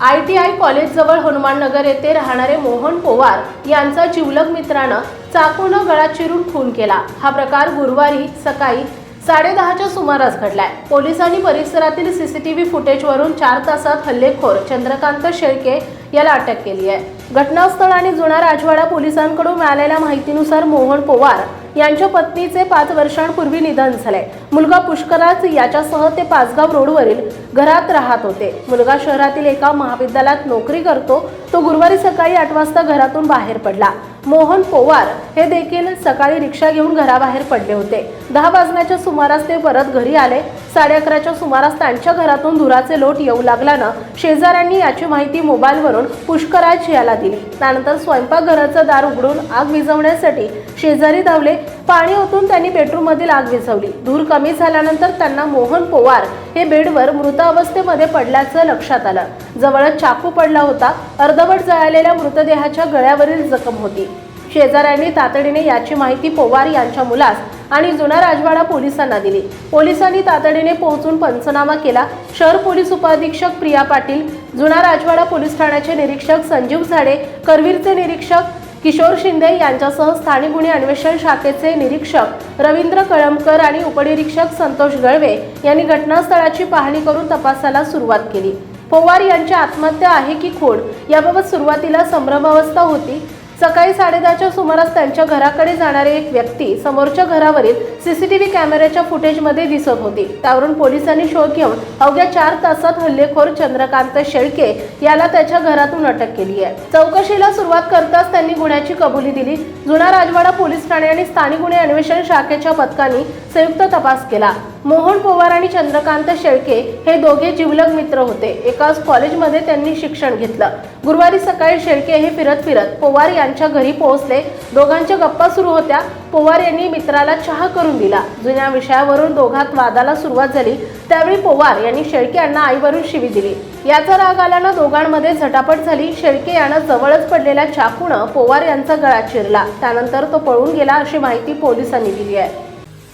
I T I कॉलेजजवळ हनुमाननगर येथे राहणारे मोहन पोवार यांचा जिवलग मित्रानं चाकूनं गळा चिरून खून केला. हा प्रकार गुरुवारी सकाळी साडेदहाच्या सुमारास घडलाय. पोलिसांनी परिसरातील सीसीटीव्ही फुटेजवरून चार तासात हल्लेखोर चंद्रकांत शेळके याला अटक केली आहे. घटनास्थळ आणि जुना राजवाडा पोलिसांकडून मिळालेल्या माहितीनुसार मोहन पोवार यांच्या पत्नीचे पाच वर्षांपूर्वी निधन झाले. मुलगा पुष्कराज याच्यासह ते पाचगाव रोडवरील घरात राहत होते. मुलगा शहरातील एका महाविद्यालयात नोकरी करतो. तो गुरुवारी सकाळी आठ वाजता घरातून बाहेर पडला. मोहन पोवार हे देखील सकाळी रिक्षा घेऊन घराबाहेर पडले होते. दहा वाजण्याच्या सुमारास ते परत घरी आले. साडे अकराच्या सुमारास त्यांच्या घरातून धुराचे लोट येऊ लागल्यानं शेजाऱ्यांनी याची माहिती मोबाईलवरून पुष्कराज याला दिली. त्यानंतर स्वयंपाकघराचं दार उघडून आग विझवण्यासाठी शेजारी धावले पाणी ओतून त्यांनी बेडरूममधील आग विझवली. धूर कमी झाल्यानंतर त्यांना मोहन पोवार हे बेडवर मृत अवस्थेमध्ये पडल्याचं लक्षात आलं. जवळच चाकू पडला होता अर्धवट जळालेल्या मृतदेहाच्या गळ्यावरील जखम होती. शेजाऱ्यांनी तातडीने याची माहिती पोवार यांच्या मुलास आणि जुना राजवाडा पोलिसांना दिली. पोलिसांनी तातडीने पोहोचून पंचनामा केला. शहर पोलीस उपअधीक्षक प्रिया पाटील जुना राजवाडा पोलीस ठाण्याचे निरीक्षक संजीव झाडे करवीरचे निरीक्षक किशोर शिंदे यांच्यासह स्थानिक गुन्हे अन्वेषण शाखेचे निरीक्षक रवींद्र कळमकर आणि उपनिरीक्षक संतोष गळवे यांनी घटनास्थळाची पाहणी करून तपासाला सुरुवात केली. पवार यांची आत्महत्या आहे की खोड? याबाबत सुरुवातीला संभ्रमावस्था होती. सकाळी साडेदहाच्या सुमारास त्यांच्या घराकडे जाणारी एक व्यक्ती समोरच्या घरावरील सीसीटीव्ही कॅमेऱ्याच्या फुटेजमध्ये दिसत होती. त्यावरून पोलिसांनी शोध घेऊन अवघ्या चार तासात हल्लेखोर चंद्रकांत शेळके याला त्याच्या घरातून अटक केली आहे. चौकशीला सुरुवात करताच त्यांनी गुन्ह्याची कबुली दिली. जुना राजवाडा पोलीस ठाणे आणि स्थानिक गुन्हे अन्वेषण शाखेच्या पथकांनी संयुक्त तपास केला. मोहन पोवार आणि चंद्रकांत शेळके हे दोघे जिवलग मित्र होते. एकाच कॉलेजमध्ये त्यांनी शिक्षण घेतलं. गुरुवारी सकाळी शेळके हे फिरत फिरत पोवार यांच्या घरी पोहोचले. दोघांच्या गप्पा सुरू होत्या. पोवार यांनी मित्राला चहा करून दिला. जुन्या विषयावरून दोघात वादाला सुरुवात झाली. त्यावेळी पोवार यांनी शेळके यांना आईवरून शिवी दिली. याचा राग आल्यानं दोघांमध्ये झटापट झाली. शेळके यानं जवळच पडलेल्या चाकूनं पोवार यांचा गळा चिरला. त्यानंतर तो पळून गेला अशी माहिती पोलिसांनी दिली आहे.